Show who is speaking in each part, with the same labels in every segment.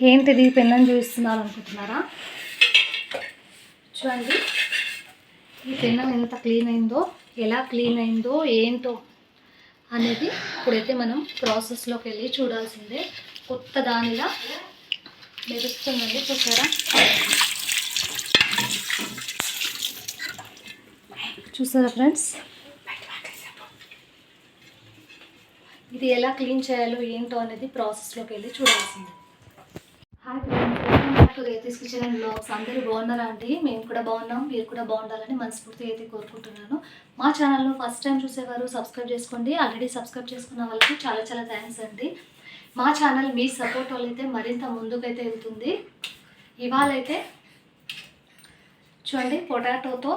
Speaker 1: ఏంటిది పెన్నం చూపిస్తున్నారు అనుకుంటున్నారా? చూడండి. ఈ పెన్నం ఎంత క్లీన్ అయిందో ఎలా క్లీన్ అయిందో ఏంటో అనేది ఇప్పుడైతే మనం ప్రాసెస్లోకి వెళ్ళి చూడాల్సిందే. కొత్త దానిలా మెరుస్తుందండి చూసారా? చూసారా ఫ్రెండ్స్? ఇది ఎలా క్లీన్ చేయాలో ఏంటో అనేది ప్రాసెస్లోకి వెళ్ళి చూడాల్సిందే. To Reethi's kitchen and blogs అందరూ బాగున్నారా అండి? మేము కూడా బాగున్నాం. మీరు కూడా బాగుండాలని మనస్ఫూర్తిగా అయితే కోరుకుంటున్నాను. మా ఛానల్లో ఫస్ట్ టైం చూసేవారు సబ్స్క్రైబ్ చేసుకోండి. ఆల్రెడీ సబ్స్క్రైబ్ చేసుకున్న వాళ్ళకి చాలా చాలా థ్యాంక్స్ అండి. మా ఛానల్ మీ సపోర్ట్ వాళ్ళైతే అయితే మరింత ముందుకైతే వెళ్తుంది. ఇవాళ అయితే చూడండి పొటాటోతో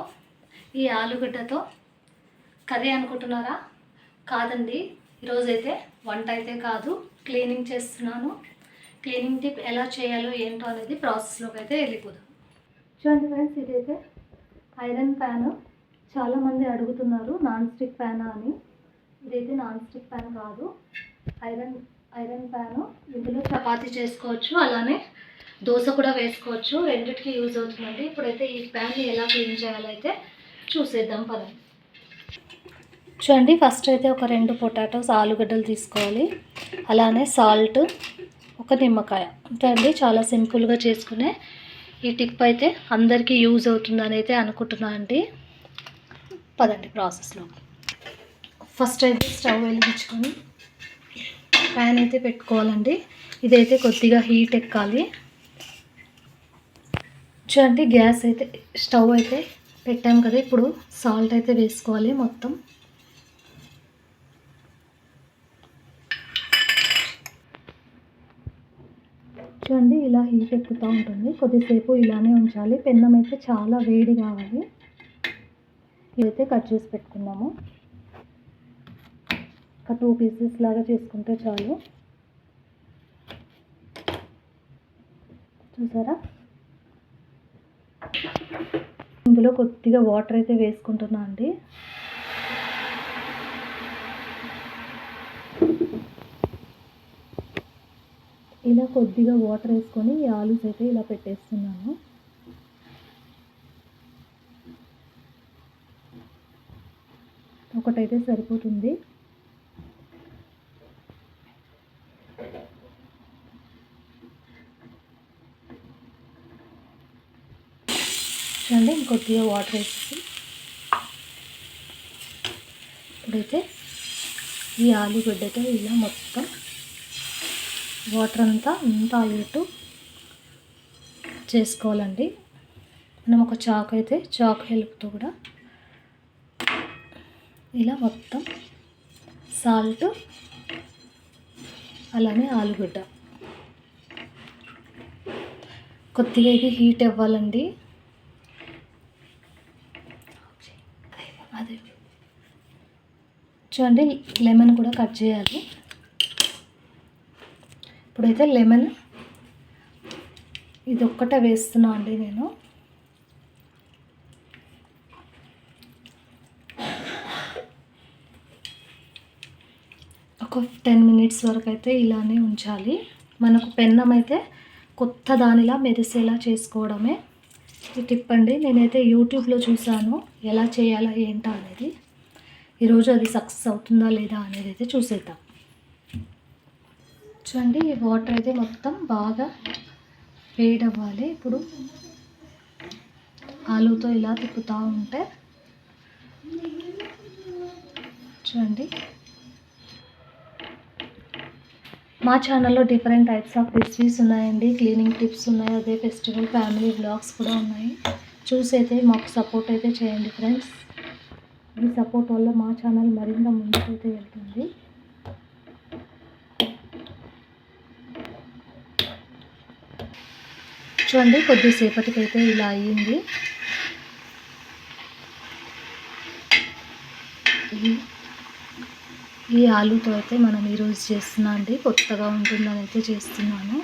Speaker 1: ఈ ఆలుగడ్డతో కర్రీ అనుకుంటున్నారా? కాదండి. ఈరోజైతే వంట అయితే కాదు. క్లీనింగ్ చేస్తున్నాను. క్లీనింగ్ టిప్ ఎలా చేయాలో ఏంటో అనేది ప్రాసెస్లోకి అయితే వెళ్ళిపోదాం. చూడండి ఫ్రెండ్స్ ఇదైతే ఐరన్ ప్యాన్ చాలామంది అడుగుతున్నారు నాన్ స్టిక్ ప్యాన్ అని. ఇదైతే నాన్ స్టిక్ ప్యాన్ కాదు. ఐరన్ ఐరన్ ప్యాన్ ఇందులో చపాతి చేసుకోవచ్చు అలానే దోశ కూడా వేసుకోవచ్చు. రెండిటికి యూజ్ అవుతుందండి. ఇప్పుడైతే ఈ ప్యాన్ని ఎలా క్లీన్ చేయాలైతే చూసేద్దాం పదండి. చూడండి ఫస్ట్ అయితే ఒక రెండు పొటాటోస్ ఆలుగడ్డలు తీసుకోవాలి. అలానే సాల్ట్ ఒక నిమ్మకాయ. అంతే అండి చాలా సింపుల్గా చేసుకునే ఈ టిప్ అయితే అందరికీ యూజ్ అవుతుందని అయితే అనుకుంటున్నా అండి. పదండి ప్రాసెస్లో ఫస్ట్ అయితే స్టవ్ వెలిగించుకొని ప్యాన్ అయితే పెట్టుకోవాలండి. ఇదైతే కొద్దిగా హీట్ ఎక్కాలి. చూడండి గ్యాస్ అయితే స్టవ్ అయితే పెట్టాం కదా ఇప్పుడు సాల్ట్ అయితే వేసుకోవాలి మొత్తం. చూడండి ఇలా హీట్ ఎక్కుతూ ఉంటుంది. కొద్దిసేపు ఇలానే ఉంచాలి. పెన్నం అయితే చాలా వేడి కావాలి. ఇదైతే కట్ చేసి పెట్టుకుందాము. ఒక టూ పీసెస్ లాగా చేసుకుంటే చాలు. చూసారా? ఇందులో కొద్దిగా వాటర్ అయితే వేసుకుంటున్నా అండి. ఇలా కొద్దిగా వాటర్ వేసుకొని ఈ ఆలూస్ అయితే ఇలా పెట్టేస్తున్నాను. ఒకటైతే సరిపోతుంది. చూడండి ఇంకొద్దిగా వాటర్ వేసి ఇప్పుడైతే ఈ ఆలుగడ్డతో ఇలా మొత్తం వాటర్ అంతా అంతా అయ్యేట్టు చేసుకోవాలండి. మనం ఒక చాకు అయితే చాకు హెల్ప్తో కూడా ఇలా మొత్తం సాల్ట్ అలానే ఆలుగడ్డ. కొద్దిగా ఇది హీట్ అవ్వాలండి. అదే. చూడండి లెమన్ కూడా కట్ చేయాలి. ఇప్పుడైతే లెమన్ ఇది ఒక్కటే వేస్తున్నా అండి నేను. ఒక టెన్ మినిట్స్ వరకు అయితే ఇలానే ఉంచాలి. మనకు పెన్నం అయితే కొత్త దానిలా మెరిసేలా చేసుకోవడమే. ఈ టిప్ అండి నేనైతే యూట్యూబ్లో చూసాను ఎలా చేయాలా ఏంటా అనేది. ఈరోజు అది సక్సెస్ అవుతుందా లేదా అనేది అయితే చూసేద్దాం. చూడండి ఈ వాటర్ అయితే మొత్తం బాగా వేడవ్వాలి ఇప్పుడు ఆలుతో ఇలా తిప్పుతూ ఉంటే చూడండి మా ఛానల్లో డిఫరెంట్ టైప్స్ ఆఫ్ రెసిపీస్ ఉన్నాయండి. క్లీనింగ్ టిప్స్ ఉన్నాయి. అదే ఫెస్టివల్ ఫ్యామిలీ బ్లాగ్స్ కూడా ఉన్నాయి. చూసి అయితే మాకు సపోర్ట్ అయితే చేయండి ఫ్రెండ్స్. మీ సపోర్ట్ వల్ల మా ఛానల్ మరింత ముందుకైతే వెళ్తుంది. చూడండి కొద్దిసేపటికైతే ఇలా అయ్యింది. ఈ- ఆలుతో అయితే మనం ఈరోజు చేస్తున్నా అండి కొత్తగా ఉంటుందని అయితే చేస్తున్నాను.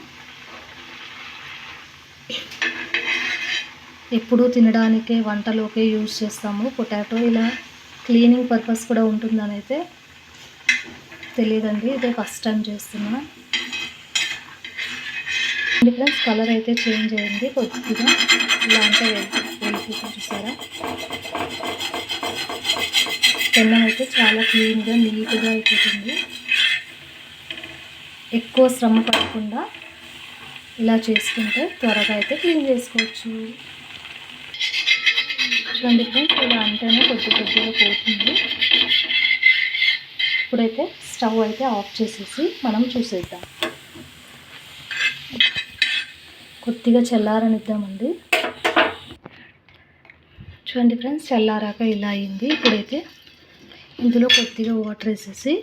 Speaker 1: ఎప్పుడూ తినడానికే వంటలోకే యూజ్ చేస్తాము. పొటాటో ఇలా క్లీనింగ్ పర్పస్ కూడా ఉంటుందని అయితే తెలియదండి. ఇదే ఫస్ట్ టైం చేస్తున్నా. ఫ్రెండ్స్ కలర్ అయితే చేంజ్ అయింది. కొద్దిగా ఇలా అంటే వెళ్తుంది చూసారా? పెన్నం అయితే చాలా క్లీన్గా నీట్గా అయిపోతుంది. ఎక్కువ శ్రమ పడకుండా ఇలా చేసుకుంటే త్వరగా అయితే క్లీన్ చేసుకోవచ్చు. చూడండి ఫ్రెండ్స్ ఇలా అంటేనే కొద్ది కొద్దిగా పోతుంది. ఇప్పుడైతే స్టవ్ అయితే ఆఫ్ చేసేసి మనం చూసేద్దాం. కొద్దిగా చల్లారనిద్దామండి. చూడండి ఫ్రెండ్స్ చల్లారాక ఇలా అయింది. ఇప్పుడైతే ఇందులో కొద్దిగా వాటర్ వేసేసి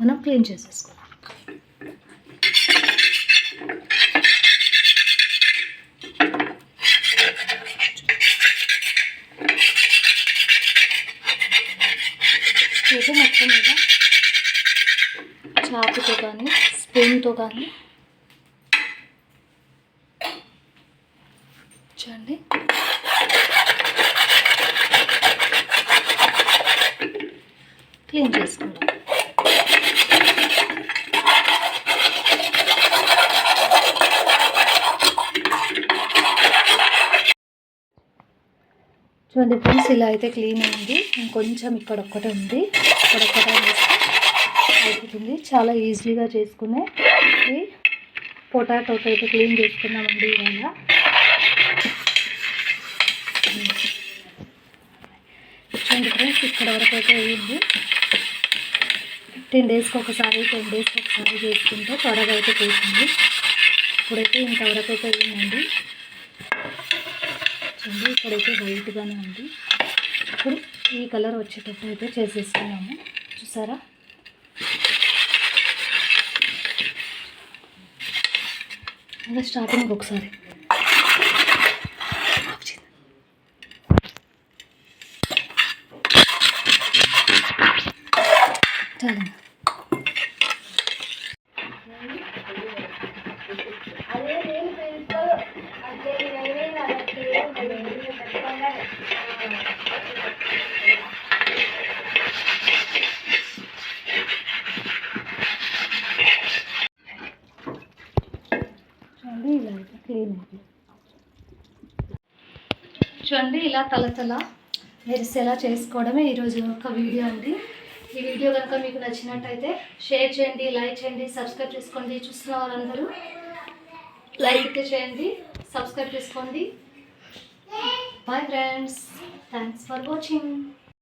Speaker 1: మనం క్లీన్ చేసేసుకోవాలి అయితే మొత్తం మీద చాకుతో కానీ స్పూన్తో కానీ క్లీన్ చేసుకుందాం. చూడండి ఫ్రెండ్స్ ఇలా అయితే క్లీన్ అయింది. ఇంకొంచెం ఇక్కడ ఒక్కటే ఉంది. ఇక్కడ ఒక్కటే అయిపోతుంది. చాలా ఈజీగా చేసుకునే ఈ అయితే క్లీన్ చేసుకున్నామండి ఇవాళ. చూడండి ఫ్రెండ్స్ ఇక్కడ వరకు అయితే అయ్యింది. టెన్ డేస్కి ఒకసారి టెన్ డేస్కి ఒకసారి చేసుకుంటే త్వరగా అయితే పోతుంది. ఇప్పుడైతే ఇంతవరకు అయితే వేయండి చూడండి ఇక్కడైతే వైట్గానే ఉంది. ఇప్పుడు ఈ కలర్ వచ్చేటట్టు అయితే చేసేసుకున్నాము చూసారా? అదే స్టార్టింగ్ ఒకసారి. చాలు చూడండి ఇలా క్లీన్ చూడండి ఇలా తల తల మెరిసేలా చేసుకోవడమే ఈరోజు ఒక వీడియో అండి. ఈ వీడియో కనుక మీకు నచ్చినట్టయితే షేర్ చేయండి లైక్ చేయండి సబ్స్క్రైబ్ చేసుకోండి. చూస్తున్న వాళ్ళందరూ లైక్ చేయండి సబ్స్క్రైబ్ చేసుకోండి. Bye friends thanks for watching